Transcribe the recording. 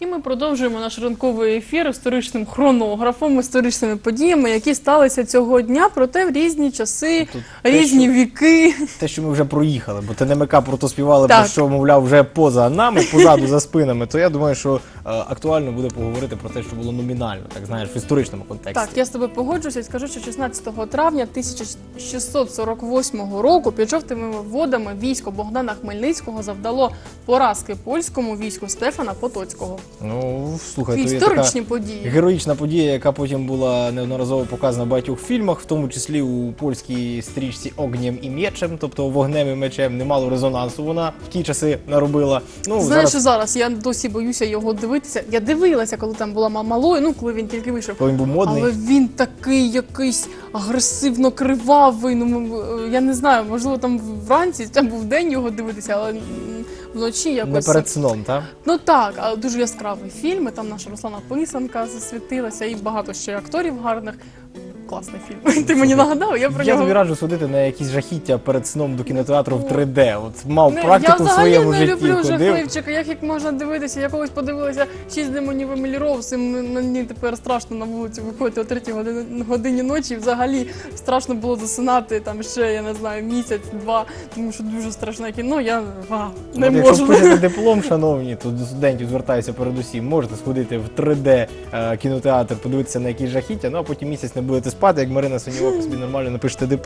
І ми продовжуємо наш ранковий ефір історичним хронографом, історичними подіями, які сталися цього дня, проте в різні часи, Тут те, різні віки. Те, що ми вже проїхали, бо ТНМК протоспівали Так. про що, мовляв, вже поза нами, позаду за спинами, то я думаю, що е, актуально буде поговорити про те, що було номінально, так знаєш, в історичному контексті. Так, я з тобою погоджуюся і скажу, що 16 травня 1648 року під жовтими водами військо Богдана Хмельницького завдало поразки польському війську Стефана Потоцького. Ну, слухай, то є історичні така події. героїчна подія, яка потім була неодноразово показана в багатьох фільмах, в тому числі у польській стрічці Огнєм і мечем, тобто вогнем і мечем, немало резонансу вона в ті часи наробила. Ну, Знаєш, зараз, зараз я досі боюся його дивитися. Я дивилася, коли там була малою, ну коли він тільки вийшов. коли він був модний. Але він такий якийсь агресивно кривавий. Ну м- я не знаю, можливо, там вранці там був день його дивитися, але вночі Не якось. перед сном, так? Ну так, але дуже яскравий фільм. і Там наша Руслана Писанка засвітилася, і багато ще акторів гарних. Класний фільм. Ти мені нагадав, я про Я нього. тобі раджу сходити на якісь жахіття перед сном до кінотеатру в 3D. От мав Не, практику я в взагалі своєму не житті. люблю ходив. жахливчика, як їх можна дивитися. Я колись подивилася шість демонів Еміліров, всім мені тепер страшно на вулицю виходити о третій годині, годині ночі. Взагалі страшно було засинати там ще, я не знаю, місяць-два, тому що дуже страшне кіно. Я а, не От Якщо можу. пишете диплом, шановні, то до студентів звертаюся передусім. Можете сходити в 3D е, кінотеатр, подивитися на якісь жахіття, ну а потім місяць не будете спати, як Марина Сонівок собі нормально напишете.